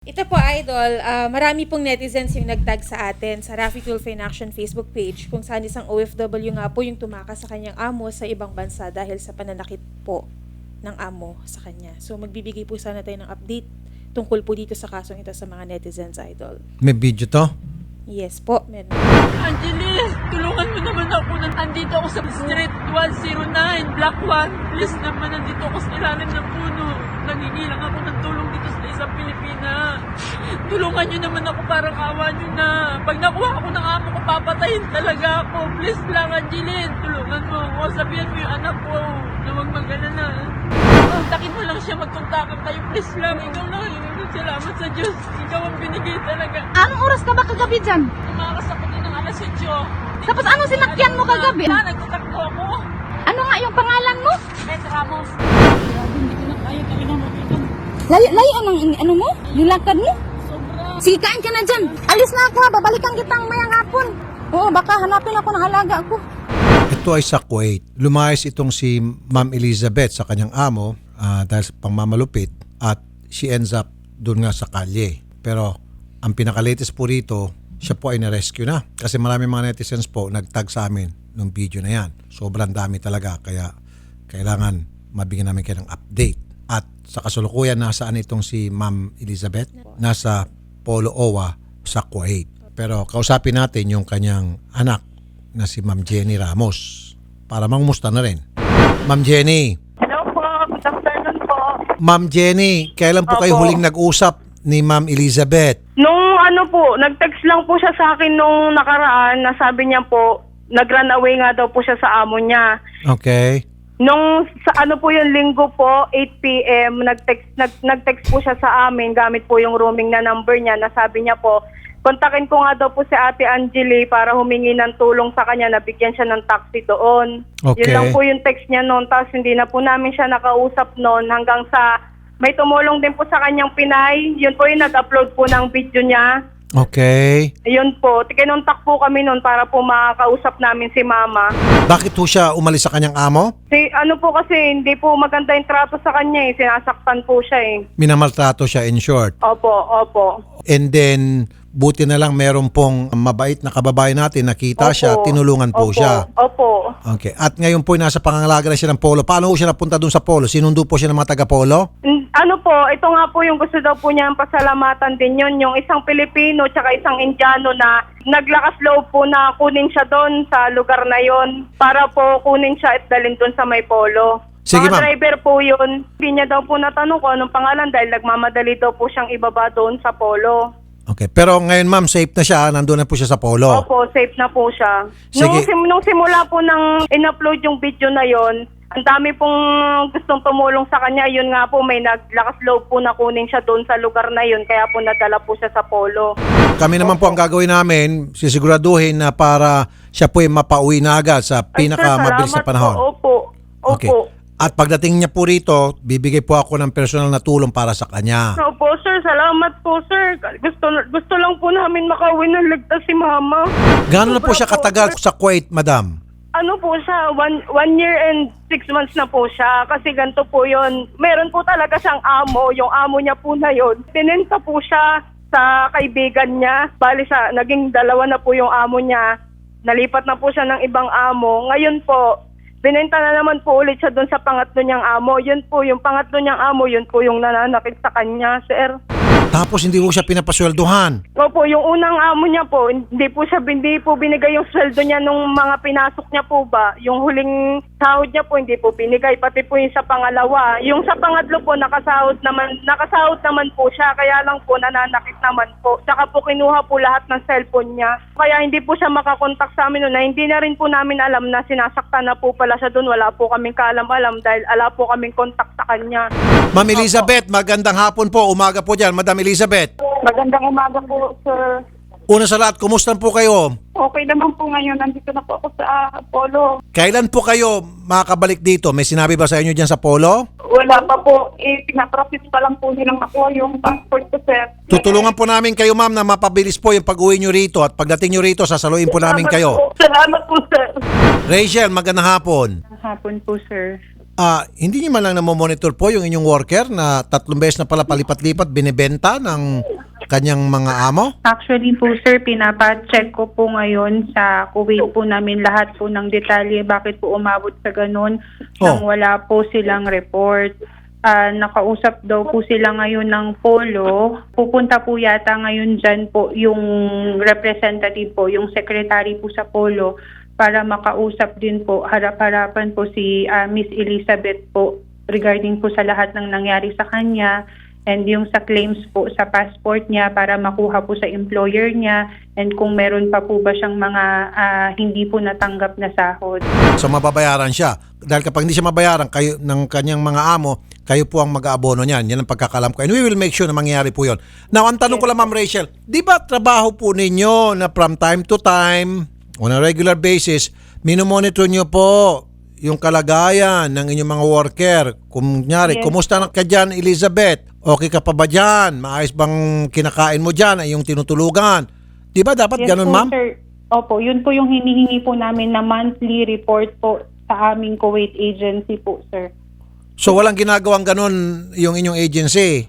Ito po, Idol, ah, marami pong netizens yung nagtag sa atin sa Rafi Tulfo in Action Facebook page kung saan isang OFW nga po yung tumakas sa kanyang amo sa ibang bansa dahil sa pananakit po ng amo sa kanya. So magbibigay po sana tayo ng update tungkol po dito sa kasong ito sa mga netizens, Idol. May video to? Yes po, meron. Angeles, tulungan mo naman ako. Nandito ako sa Street 109, Block 1. Please naman, nandito ako sa ilalim ng puno. Nangingilang ako ng tulong dito sa isang Pilipina. Tulungan niyo naman ako para kawa niyo na. Pag nakuha ako ng amo ko, papatayin talaga ako. Please lang, Angeline. Tulungan mo ako. Sabihan mo yung anak ko na huwag mag-alala. Kontakin mo lang siya, magkontakan tayo. Please lang, ikaw lang. Salamat sa Diyos. Ikaw ang binigay talaga. Anong oras ka ba kagabi dyan? Tumakas ako din ng alas 8. Tapos ano sinakyan mo kagabi? Na, nagtatakbo ako. Ano nga yung pangalan mo? Beth Ramos. Grabe, hindi ko na kaya talaga mabigan. Layo, layo ang ano mo? Nilakad mo? Sobra. Sige, kain ka na dyan. Alis na ako ha, babalikan kitang mayang hapon. Oo, baka hanapin ako ng halaga ko. Ito ay sa Kuwait. Lumayas itong si Ma'am Elizabeth sa kanyang amo ah, dahil sa pangmamalupit at she ends up doon nga sa kalye. Pero ang pinaka-latest po rito, siya po ay na-rescue na. Kasi marami mga netizens po nagtag sa amin nung video na yan. Sobrang dami talaga kaya kailangan mabigyan namin kayo ng update. At sa kasulukuyan, nasaan itong si Ma'am Elizabeth? Nasa Polo Owa sa Kuwait. Pero kausapin natin yung kanyang anak na si Ma'am Jenny Ramos para mangumusta na rin. Ma'am Jenny, Hello po, good afternoon po. Ma'am Jenny, kailan po kayo Opo. huling nag-usap ni Ma'am Elizabeth? Nung ano po, nag-text lang po siya sa akin nung nakaraan na sabi niya po, nag-run away nga daw po siya sa amo niya. Okay. Nung sa ano po yung linggo po, 8 p.m., nag-text, nag, nag-text po siya sa amin gamit po yung roaming na number niya na sabi niya po, kontakin ko nga daw po si Ate Angeli para humingi ng tulong sa kanya na bigyan siya ng taxi doon. Okay. Yun lang po yung text niya noon. Tapos hindi na po namin siya nakausap noon hanggang sa may tumulong din po sa kanyang Pinay. Yun po yung nag-upload po ng video niya. Okay. Ayun po, kinontak po kami noon para po makakausap namin si Mama. Bakit po siya umalis sa kanyang amo? Si, ano po kasi, hindi po maganda yung trato sa kanya eh. Sinasaktan po siya eh. Minamaltrato siya in short. Opo, opo. And then, buti na lang meron pong mabait na kababae natin, nakita Opo. siya, tinulungan po Opo, siya. Opo. Okay. At ngayon po nasa pangangalaga na siya ng polo. Paano po siya napunta doon sa polo? Sinundo po siya ng mga taga-polo? N- Ano po, ito nga po yung gusto daw po niyang pasalamatan din yun. Yung isang Pilipino tsaka isang Indiano na naglakas loob po na kunin siya doon sa lugar na yon para po kunin siya at dalhin doon sa may polo. Sige, Mga ma'am. driver po yun. Hindi niya daw po natanong ko anong pangalan dahil nagmamadali daw po siyang ibaba doon sa polo. Okay. Pero ngayon ma'am, safe na siya. Nandun na po siya sa polo. Opo, safe na po siya. Sige. Nung, sim- nung simula po nang in-upload yung video na yon, ang dami pong gustong tumulong sa kanya. Yun nga po, may naglakas loob po na kunin siya doon sa lugar na yun. Kaya po nadala po siya sa polo. Kami naman po ang gagawin namin, sisiguraduhin na para siya po ay mapauwi na agad sa pinakamabilis na panahon. Po. Opo. Opo. Okay. At pagdating niya po rito, bibigay po ako ng personal na tulong para sa kanya. Opo, sir. Salamat po, sir. Gusto, gusto lang po namin makauwi ng ligtas si Mama. Gaano na po siya katagal sir. sa Kuwait, madam? Ano po siya, one, one year and six months na po siya. Kasi ganito po yon Meron po talaga siyang amo. Yung amo niya po na yon Tinenta po siya sa kaibigan niya. Bali sa, naging dalawa na po yung amo niya. Nalipat na po siya ng ibang amo. Ngayon po, binenta na naman po ulit siya doon sa pangatlo niyang amo. Yun po, yung pangatlo niyang amo, yun po yung nananakit sa kanya, sir. Tapos hindi po siya pinapasweldohan. Opo, yung unang amo niya po, hindi po siya hindi po binigay yung sweldo niya nung mga pinasok niya po ba. Yung huling sahod niya po hindi po binigay pati po yung sa pangalawa. Yung sa pangatlo po nakasahod naman nakasahod naman po siya kaya lang po nananakit naman po. Tsaka po kinuha po lahat ng cellphone niya. Kaya hindi po siya makakontak sa amin noon na hindi na rin po namin alam na sinasaktan na po pala siya doon. Wala po kaming kaalam-alam dahil ala po kaming kontak sa kanya. Ma'am Elizabeth, magandang hapon po. Umaga po dyan, Madam Elizabeth. Magandang umaga po, sir. Una sa lahat, kumusta po kayo? Okay naman po ngayon. Nandito na po ako sa Apollo. Kailan po kayo makakabalik dito? May sinabi ba sa inyo dyan sa polo? Wala pa po. Eh, pinaprocess pa lang po nilang ako yung passport ko, sir. Tutulungan po namin kayo ma'am na mapabilis po yung pag-uwi nyo rito at pagdating nyo rito, sasaluin po namin Salamat kayo. po. Salamat po, sir. Rachel, magandang hapon. hapon po, sir. Ah, hindi niyo man lang namomonitor po yung inyong worker na tatlong beses na pala palipat-lipat binebenta ng kanyang mga amo? Actually po sir, pinapacheck ko po ngayon sa Kuwait po namin lahat po ng detalye bakit po umabot sa ganun nang Oh. wala po silang report. Ah, nakausap daw po sila ngayon ng Polo. Pupunta po yata ngayon dyan po yung representative po, yung secretary po sa Polo para makausap din po, harap-harapan po si ah, Miss Elizabeth po regarding po sa lahat ng nangyari sa kanya and yung sa claims po sa passport niya para makuha po sa employer niya and kung meron pa po ba siyang mga ah, hindi po natanggap na sahod. So mababayaran siya. Dahil kapag hindi siya mabayaran kayo ng kanyang mga amo, kayo po ang mag-aabono niyan. Yan ang pagkakalam ko. And we will make sure na mangyayari po yon. Now, ang tanong ko lang, Ma'am Rachel, di ba trabaho po ninyo na from time to time, on a regular basis, minomonitor nyo po yung kalagayan ng inyong mga worker. Kung nyari, Yes. kumusta na ka dyan, Elizabeth? Okay ka pa ba dyan? Maayos bang kinakain mo dyan? Ay yung tinutulugan? Di ba dapat Yes ganun, po, ma'am? Sir. Opo, yun po yung hinihingi po namin na monthly report po sa aming Kuwait agency po, sir. So walang ginagawang ganun yung inyong agency?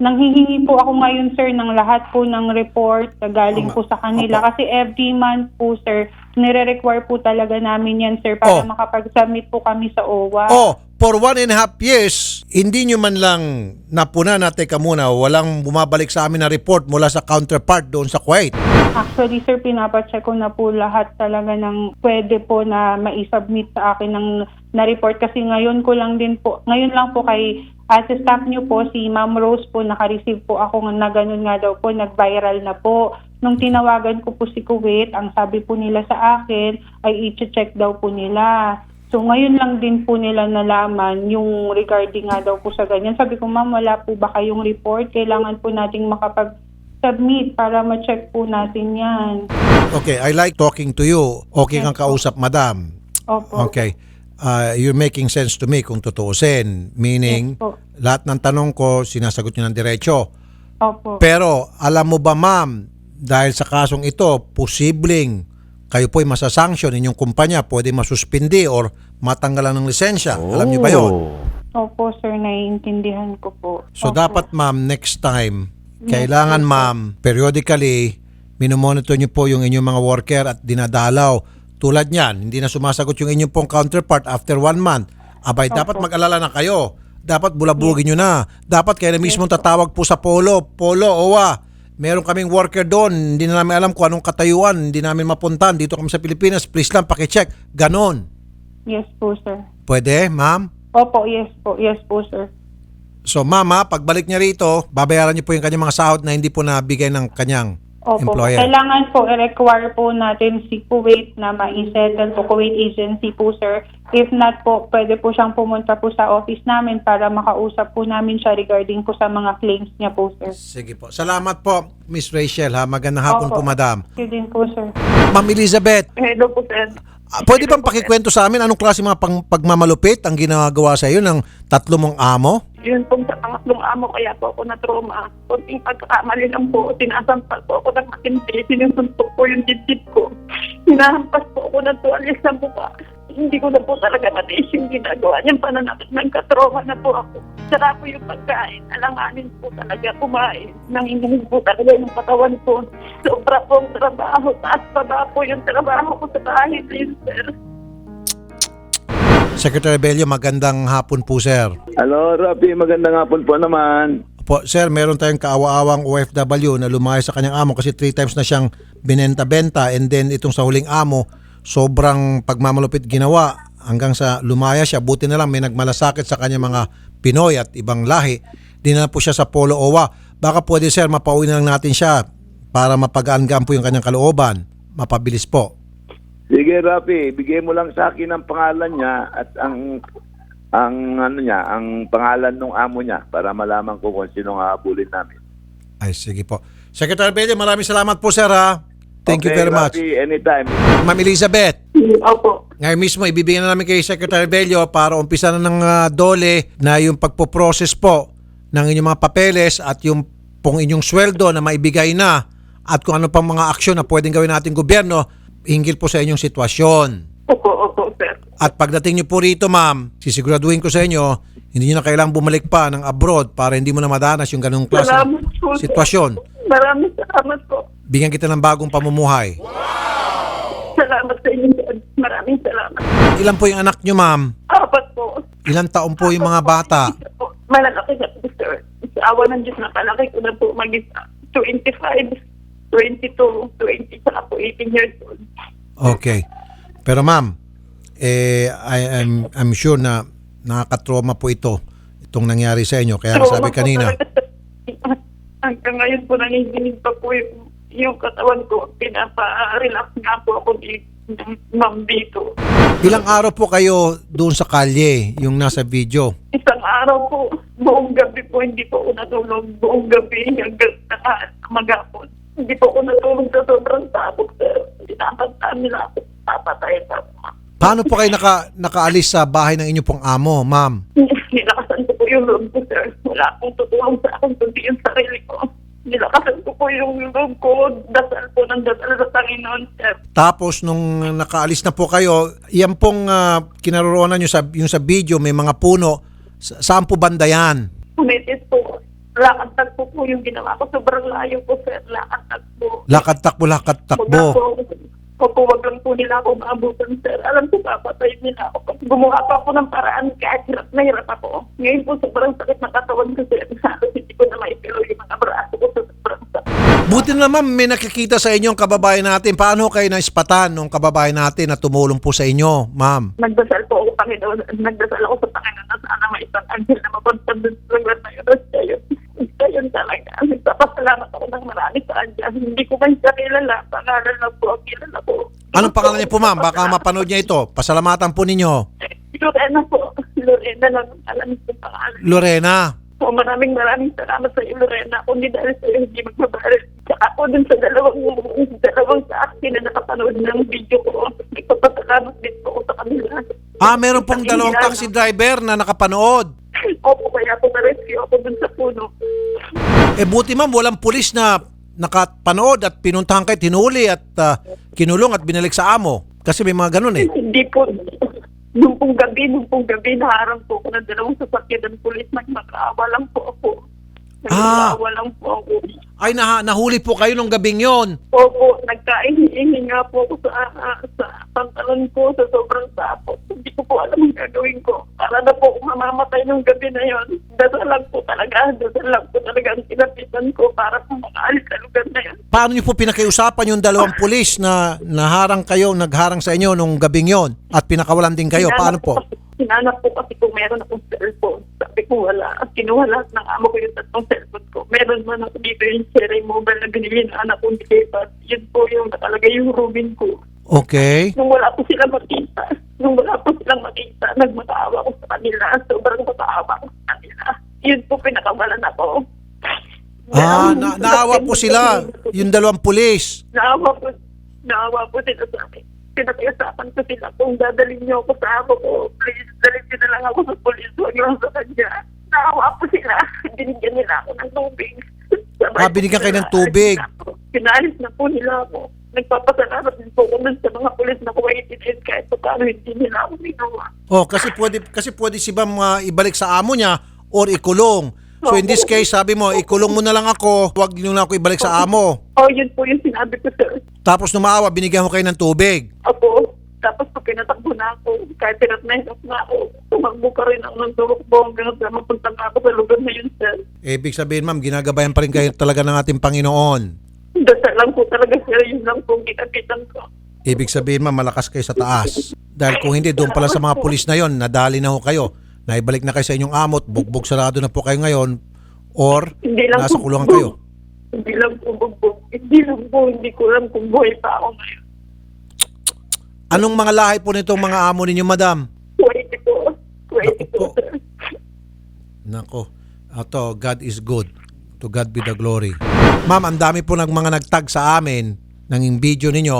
Nanghihingi po ako ngayon, sir, ng lahat po ng report na galing Tama. po sa kanila. Opo. Kasi every month po, sir, nire-require po talaga namin yan, sir, para Oh. makapag-submit po kami sa OWA. Oh, for one and a half years, hindi nyo man lang napuna na, teka muna, walang bumabalik sa amin na report mula sa counterpart doon sa Kuwait. Actually, sir, pinapacheck ko na po lahat talaga ng pwede po na ma-submit sa akin ng na-report. Kasi ngayon ko lang din po, ngayon lang po kay as a staff niyo po, si Ma'am Rose po, naka-receive po ako na ganun nga daw po, nag-viral na po. Nung tinawagan ko po si Kuwait, ang sabi po nila sa akin ay i-check daw po nila. So ngayon lang din po nila nalaman yung regarding nga daw po sa ganyan. Sabi ko, ma'am, wala po ba kayong report? Kailangan po nating makapag-submit para ma-check po natin yan. Okay, I like talking to you. Okay kang kausap, madam. Opo. Okay. Uh, you're making sense to me kung tutuusin. Meaning, Yes po. lahat ng tanong ko, sinasagot nyo ng diretso. Opo. Pero, alam mo ba ma'am, dahil sa kasong ito, posibleng kayo po'y masasanction, inyong kumpanya pwede masuspindi or matanggalan ng lisensya. Alam niyo ba yun? Opo, sir, naiintindihan ko po. So Opo. dapat ma'am, next time, kailangan ma'am, periodically, minomonitor niyo po yung inyong mga worker at dinadalaw. Tulad niyan, hindi na sumasagot yung inyong pong counterpart after one month. Abay, dapat mag-alala na kayo. Dapat bulabugin nyo na. Dapat kayo na mismo tatawag po sa Polo. Polo, OWA. Meron kaming worker doon. Hindi na namin alam kung anong katayuan. Hindi namin mapuntahan. Dito kami sa Pilipinas. Please lang, pakicheck. Ganon. Yes po, sir. Pwede, ma'am? Opo, yes po. Yes po, sir. So mama, pagbalik niya rito, babayaran niyo po yung kanyang mga sahod na hindi po nabigay ng kanyang Opo. employer. Kailangan po i-require po natin si Kuwait na ma-settle po, Kuwait agency po, sir. If not po, pwede po siyang pumunta po sa office namin para makausap po namin siya regarding po sa mga claims niya po, sir. Sige po. Salamat po, Miss Rachel. Ha? Magandang hapon po, Opo. madam. Yun din po, sir. Ma'am Elizabeth, Hello po, sir. Ah, pwede bang pakikwento sa amin anong klase mga pang, pagmamalupit ang ginagawa sa iyo ng tatlo mong amo? Yun pong sa pangatlong amo, kaya po ako na-trauma. Kunting pagkakamali lang po, tinasampal po ako ng matindi, sinusuntok po yung dibdib ko. Hinahampas po ako ng tuwalis sa mukha. Hindi ko na po talaga matiis yung ginagawa niyang pananakit. Nagka-trauma na po ako. Sarap po yung pagkain. Alanganin po talaga kumain. Nanginginig po talaga yung katawan ko. Sobra po ang trabaho. Taas pa ba po yung trabaho ko sa bahay din, sir. Secretary Bello, magandang hapon po, sir. Hello, Rafi. Magandang hapon po naman. Po, sir, meron tayong kaawa-awang OFW na lumayas sa kanyang amo kasi three times na siyang binenta-benta and then itong sa huling amo, sobrang pagmamalupit ginawa hanggang sa lumaya siya. Buti na lang may nagmalasakit sa kanyang mga Pinoy at ibang lahi. Dinala po siya sa Polo Owa. Baka pwede sir, mapauwi na lang natin siya para mapagaan po yung kanyang kalooban. Mapabilis po. Sige, Rafi. Bigay mo lang sa akin ang pangalan niya at ang ang ano niya, ang pangalan ng amo niya para malaman ko kung sino ang hahabulin namin. Ay, sige po. Secretary Bello, maraming salamat po sir ha. Thank you Okay, very much. Rafi, anytime. Ma'am Elizabeth, Opo. Ngayon mismo, ibibigyan na namin kay Secretary Bello para umpisa na ng ah, dole na yung pagpo-process po ng inyong mga papeles at yung pong inyong sweldo na maibigay na at kung ano pang mga aksyon na pwedeng gawin nating gobyerno hinggil po sa inyong sitwasyon. Opo, opo, sir. At pagdating niyo po rito, ma'am, sisiguraduhin ko sa inyo, hindi niyo na kailangang bumalik pa ng abroad para hindi mo na madanas yung ganung klase Salamat po, sir. sitwasyon. Maraming salamat po. Bigyan kita ng bagong pamumuhay. Salamat sa inyo, sir. Maraming salamat. Ilan po yung anak niyo, ma'am? Apat po. Ilan taon po yung mga bata? Malalaki na po, sir. Sa awa ng Diyos, napalaki ko na po mag-isa. 25, 22, 20, saka po 18 years old. Okay. Pero ma'am, eh, I, I'm, I'm sure na nakakatrauma po ito, itong nangyari sa inyo. Kaya Trauma sabi kanina, sir. Hanggang ngayon po nanginginig pa po yung, yung katawan ko. Pinapa-relax nga po ako ng ma'am dito. ilang araw po kayo doon sa kalye, yung nasa video? Isang araw po, buong gabi po, hindi po ako natulog. Buong gabi hanggang naka- magapon. Hindi po ako natulog sa sobrang takot, sir. Tinatantaan nila ako. Papatay pa. Paano po kayo naka, nakaalis sa bahay ng inyo pong amo, ma'am? Nilakasan ko po yung loob ko, sir. Wala akong tutulong sa akin kundi yung sarili ko. Nilakasan ko po yung loob ko. Dasal po ng dasal sa Panginoon, sir. Tapos nung nakaalis na po kayo, yan pong uh, kinaroroonan nyo sa, yung sa video, may mga puno. Sa, saan po banda yan? Kumitis po. Lakad tagpo po yung ginawa ko. Sobrang layo po, sir. Lakad tagpo. Lakad takbo, lakad takbo. Wag po, Opo, wag lang po nila ako maabutan, sir. Alam ko, papatay nila ako. Gumawa pa ako ng paraan kahit hirap na hirap ako. Ngayon po, sobrang sakit na katawan ko, sir. Hindi ko na maipilo yung mga braso ko sa sobrang sakit. Buti na ma'am, may nakikita sa inyong kababayan natin. Paano kayo naispatan nung kababayan natin na tumulong po sa inyo, ma'am? Nagdasal po ako, Panginoon. Nagdasal ako sa Panginoon na sana may isang angel na mapunta dun sa lugar na yun. Yun talaga. Nagpapasalamat ako ng marami sa kanya. Hindi ko man siya kilala. Pangalan lang po ang kilala ko. Anong pangalan niya po ma'am? Baka mapanood niya ito. Pasalamatan po ninyo. Lorena po. Lorena lang ang alam ko pangalan. Lorena. So, maraming maraming salamat sa iyo, Lorena. Kundi dahil sa iyo, hindi magbabaril. Tsaka ako dun sa dalawang, dalawang sa akin na nakapanood ng video ko. Nagpapasalamat din po ako sa kanila. Ah, meron pong dalawang taxi driver na nakapanood. Opo, kaya ako na-rescue ako dun sa puno. Eh buti ma'am, walang pulis na nakapanood at pinuntahan kayo, tinuli at ah, kinulong at binalik sa amo. Kasi may mga ganun eh. Hindi po. Nung pong gabi, nung pong gabi, naharang po ako ng dalawang sasakyan ng pulis. Nagmakaawa lang po ako. Ah. Lang po ako. Ay, naha- nahuli po kayo nung gabing yon. Opo, nagkaihingi nga po ako sa, ah, sa pantalon ko sa sobrang sapot. Hindi ko po alam ang gagawin ko. Para na po ako mamamatay nung gabi na yon. Dasal lang po talaga. Dasal lang po talaga ang kinapitan ko para po makaalis sa lugar na yon. Paano niyo po pinakiusapan yung dalawang pulis na naharang kayo, nagharang sa inyo nung gabing yon at pinakawalan din kayo? Paano po? Kasi, sinanap po kasi kung meron akong cellphone. Sabi ko wala. At kinuha lahat ng amo ko yung tatlong cellphone ko. Meron man ako dito yung cherry mobile na binili ng anak kong deliver. Yun po yung nakalagay yung Rubin ko. Okay. Nung wala po sila makita, nung wala po silang makita, nagmataawa ko sa kanila. Sobrang mataawa ko sa kanila. Yun po pinakawalan ako. Ah, na- naawa po sila, yung dalawang pulis. Naawa po, naawa po sila sa akin. Pinakiusapan ko sila kung dadalhin niyo ako sa amo ko. Please, dalhin na lang ako sa polis. Huwag lang sa kanya. Naawa po sila. Binigyan nila ako ng tubig. Sabay Ah, binigyan kayo ng tubig. Pinalis na po nila ako. Nagpapasalamat din po dun sa mga pulis na kuwaitin kahit pa paano hindi nila ako ginawa. Oh, kasi pwede kasi pwede si Bam ah, ibalik sa amo niya or ikulong. So in this case, sabi mo, ikulong mo na lang ako, huwag niyo na ako ibalik sa amo. Oh, yun po yung sinabi ko, sir. Tapos numaawa, binigyan ko kayo ng tubig. Ako, tapos pag pinatakbo na ako, kahit pinat na hirap na ako, tumakbo pa rin ako ng tumakbo hanggang sa mapunta na ako sa lugar na yun, sir. Ibig sabihin, ma'am, ginagabayan pa rin kayo talaga ng ating Panginoon. Dasal lang po talaga, sir. Yun lang po ang kinakitan ko. Ibig sabihin, ma'am, malakas kayo sa taas. Dahil kung hindi, doon pala sa mga pulis na yon, nadali na ho kayo. Naibalik na kayo sa inyong amot, bugbog sarado na po kayo ngayon, or Hindi lang nasa po- kulungan kayo. Hindi lang po bugbog. Hindi lang po, hindi ko alam kung buhay pa ako ngayon. Anong mga lahi po nitong mga amo ninyo, madam? Kuwaiti po. Kuwaiti Naku po. po. Nako, ato, God is good. To God be the glory. Ma'am, ang dami po ng mga nagtag sa amin ng video ninyo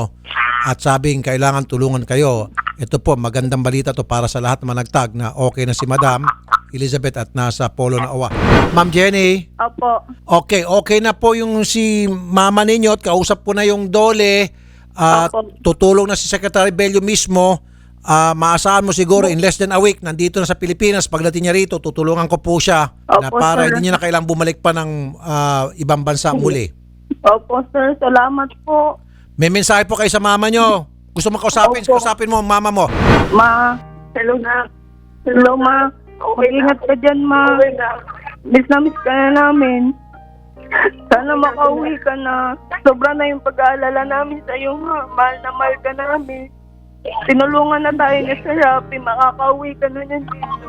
at sabing kailangan tulungan kayo. Ito po, magandang balita to para sa lahat ng mga nagtag na okay na si Madam Elizabeth at nasa polo na owa. Ma'am Jenny, Opo. okay, okay na po yung si mama ninyo at kausap po na yung dole at Opo. tutulong na si Secretary Bello mismo ah, maasahan mo siguro in less than a week, nandito na sa Pilipinas, pagdating niya rito, tutulungan ko po siya na Opo, para sir. hindi niya na kailangang bumalik pa ng ah, ibang bansa muli. Opo, sir. Salamat po. May mensahe po kayo sa mama nyo. Gusto mo kausapin, Opo. kausapin mo ang mama mo. Ma, hello na. Hello, ma. Mag-ingat ka dyan, ma. Miss na miss ka na namin. Sana makauwi ka na. Sobra na yung pag-aalala namin sa iyo, ma. Mahal na mahal ka namin. Tinulungan na tayo ni Sir Rafi. Makakauwi ka na niyan dito.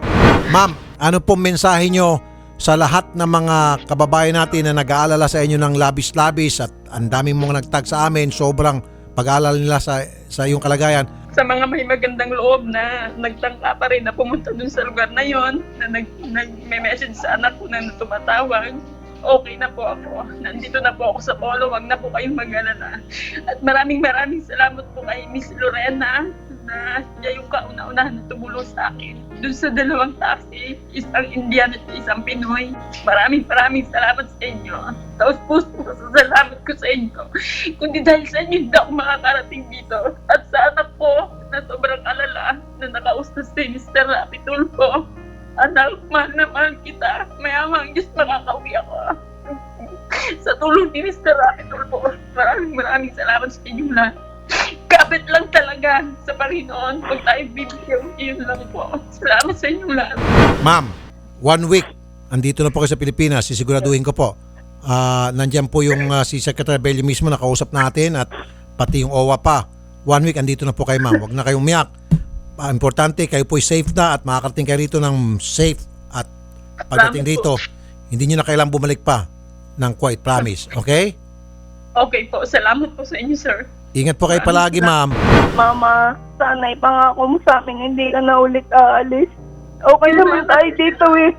Ma'am, ano pong mensahe nyo sa lahat ng mga kababayan natin na nag-aalala sa inyo ng labis-labis at ang daming mga nagtag sa amin, sobrang pag-aalala nila sa, sa iyong kalagayan. sa mga may magandang loob na nagtangka pa rin na pumunta dun sa lugar na yon na nag, nag may message sa anak ko na tumatawag okay na po ako. Nandito na po ako sa polo, wag na po kayong mag-alala. At maraming maraming salamat po kay Miss Lorena na siya yung kauna-unahan na tumulong sa akin. Doon sa dalawang taxi, isang Indian at isang Pinoy. Maraming maraming salamat sa inyo. Tapos puso sa salamat ko sa inyo. Kundi dahil sa inyo, hindi ako makakarating dito. At sa anak ko, na sobrang alala, na nakausap si Mr. Rapi Tulfo. Anak, mahal na mahal kita. Mayamang Diyos makakauwi ako. sa tulong ni Mr. Rapi Tulfo, maraming maraming salamat sa inyo lahat. Kapit lang talaga sa Panginoon. Pag tayo bibigyan, yun lang po. Salamat sa inyo lahat. Ma'am, one week, andito na po kayo sa Pilipinas, sisiguraduhin ko po. Ah, nandyan po yung ah, si Secretary Belli mismo nakausap natin at pati yung OWA pa. One week, andito na po kayo ma'am. Huwag na kayong umiyak. Importante, kayo po safe na at makakarating kayo rito ng safe at pagdating rito, hindi nyo na kailangang bumalik pa ng quiet promise. Okay? Okay po. Salamat po sa inyo, sir. Ingat po kayo palagi, ma'am. Mama, sana ipangako mo sa amin hindi ka na ulit aalis. Okay naman tayo dito eh.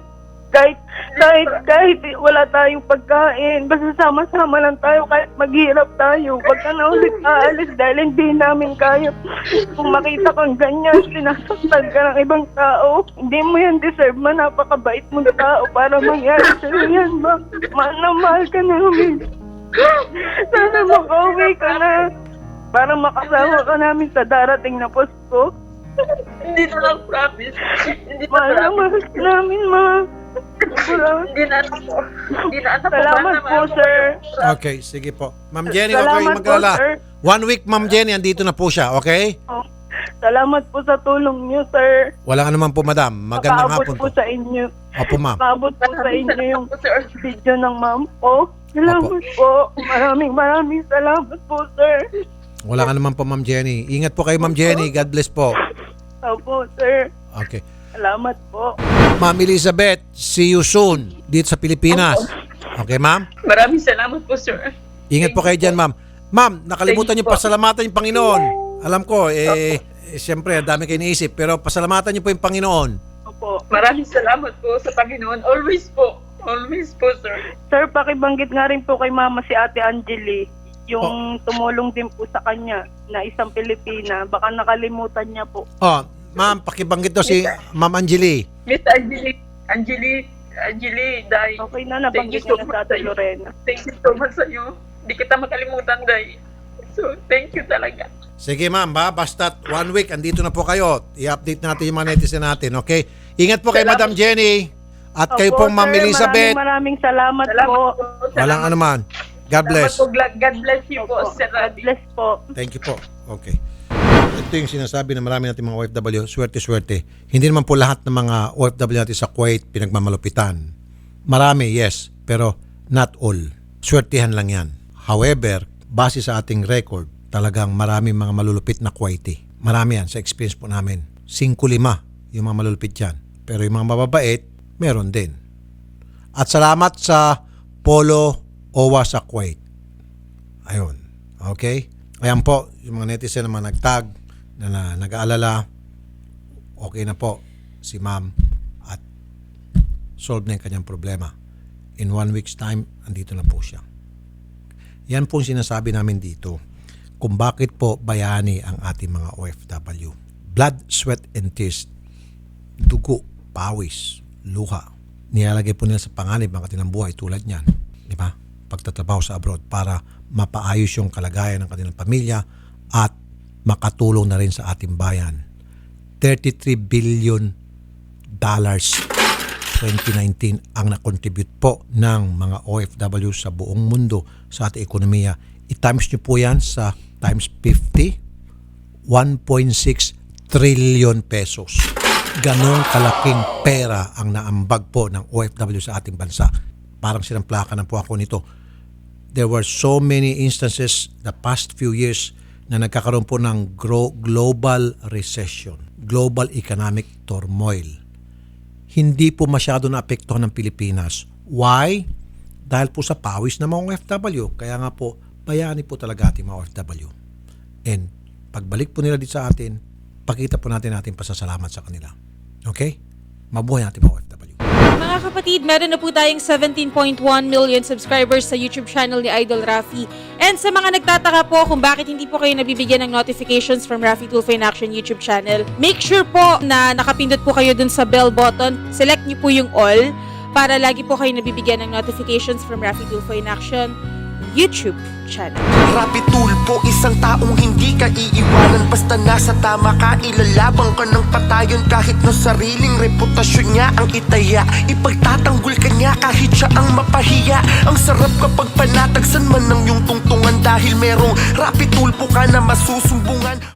Kahit, kahit, kahit wala tayong pagkain, basta sama-sama lang tayo kahit maghirap tayo. Huwag ka na ulit aalis dahil hindi namin kaya. Kung makita kang ganyan, sinasaktan ka ng ibang tao, hindi mo yan deserve man. Napakabait mong tao para mangyari sa'yo yan, ma. Mahal na mahal ka namin. Sana makauwi ka na. Para makasama ka namin sa darating na posto. Hindi na lang promise. Hindi na Mahal na mahal namin, ma. Wala. Ano po. Hindi na ano po. Salamat po, sir. Okay, sige po. Ma'am Jenny, huwag kayong Salamat po, maglala. sir. One week, Ma'am Jenny, andito na po siya, okay? Oh, Salamat po sa tulong niyo, sir. Walang anuman po, madam. Magandang Makaabot hapon po po. sa inyo. Opo, ma'am. Makaabot po sa inyo yung po, sir. video ng ma'am ko. Salamat po. Maraming maraming salamat po, sir. Wala ka naman po, Ma'am Jenny. Ingat po kayo, Ma'am Jenny. God bless po. Opo, sir. Okay. Salamat po. Ma'am Elizabeth, see you soon dito sa Pilipinas. Okay, ma'am? Maraming salamat po, sir. Ingat po kayo dyan, ma'am. Ma'am, nakalimutan niyo Thank pasalamatan yung Panginoon. Alam ko, eh, eh siyempre, ang dami kayo iniisip. Pero pasalamatan niyo po yung Panginoon. Opo. Maraming salamat po sa Panginoon. Always po. Always po, sir. Sir, pakibanggit nga rin po kay mama si Ate Angeli. Yung Oh. tumulong din po sa kanya na isang Pilipina. Baka nakalimutan niya po. Oh, ma'am, pakibanggit daw si Ma'am Angeli. Miss Angeli, Angeli, Angeli, Day. Okay na, nabanggit niya na sa. Lorena. Thank you so much sa iyo. Hindi kita makalimutan, Day. So, thank you talaga. Sige, ma'am, ba? Basta one week, andito na po kayo. I-update natin yung mga netizen natin, okay? Ingat po kay Salamat Madam Jenny. At kayo Opo, pong Ma'am sir, Elizabeth. Maraming maraming salamat, Salamat po. po. Salamat Walang anuman. God bless. Salamat po. God bless you po, Opo, Sir God bless po. Thank you po. Okay. Ito yung sinasabi ng marami nating mga OFW, swerte-swerte. Hindi naman po lahat ng mga OFW natin sa Kuwait pinagmamalupitan. Marami, yes. Pero not all. Swertihan lang yan. However, base sa ating record, talagang marami mga malulupit na Kuwaiti. Marami yan sa experience po namin. 5-5 yung mga malulupit yan. Pero yung mga mababait, meron din. At salamat sa Polo Owa sa Kuwait. Ayun. Okay? Ayan po, yung mga netizen na mga nagtag, na, na nag-aalala, okay na po si ma'am at solve na yung kanyang problema. In one week's time, andito na po siya. Yan po ang sinasabi namin dito kung bakit po bayani ang ating mga OFW. Blood, sweat, and tears. Dugo, pawis, luha. Nilalagay po nila sa panganib ang kanilang buhay tulad niyan. Di ba? Pagtatrabaho sa abroad para mapaayos yung kalagayan ng kanilang pamilya at makatulong na rin sa ating bayan 33 billion dollars 2019 ang na-contribute po ng mga OFW sa buong mundo sa ating ekonomiya. I-times nyo po yan sa times 50, 1.6 trillion pesos. Ganong kalaking pera ang naambag po ng OFW sa ating bansa. Parang silang plaka na po ako nito. There were so many instances the past few years na nagkakaroon po ng global recession, global economic turmoil hindi po masyado naapektuhan ng Pilipinas. Why? Dahil po sa pawis ng mga OFW. Kaya nga po, bayani po talaga ating mga OFW. And pagbalik po nila dito sa atin, pakita po natin natin pasasalamat sa kanila. Okay? Mabuhay natin mga OFW. Mga kapatid, meron na po tayong 17.1 million subscribers sa YouTube channel ni Idol Rafi. And sa mga nagtataka po kung bakit hindi po kayo nabibigyan ng notifications from Rafi Tulfo in Action YouTube channel, make sure po na nakapindot po kayo dun sa bell button. Select niyo po yung all para lagi po kayo nabibigyan ng notifications from Rafi Tulfo in Action YouTube channel. Rapi tulpo, isang taong hindi ka iiwanan. Basta nasa tama ka, ilalabang ka ng patayon. Kahit na sariling reputasyon niya ang itaya Ipagtatanggol ka niya kahit siya ang mapahiya. Ang sarap kapag panatagsan man ng iyong tungtungan Dahil merong rapi tulpo ka na masusumbungan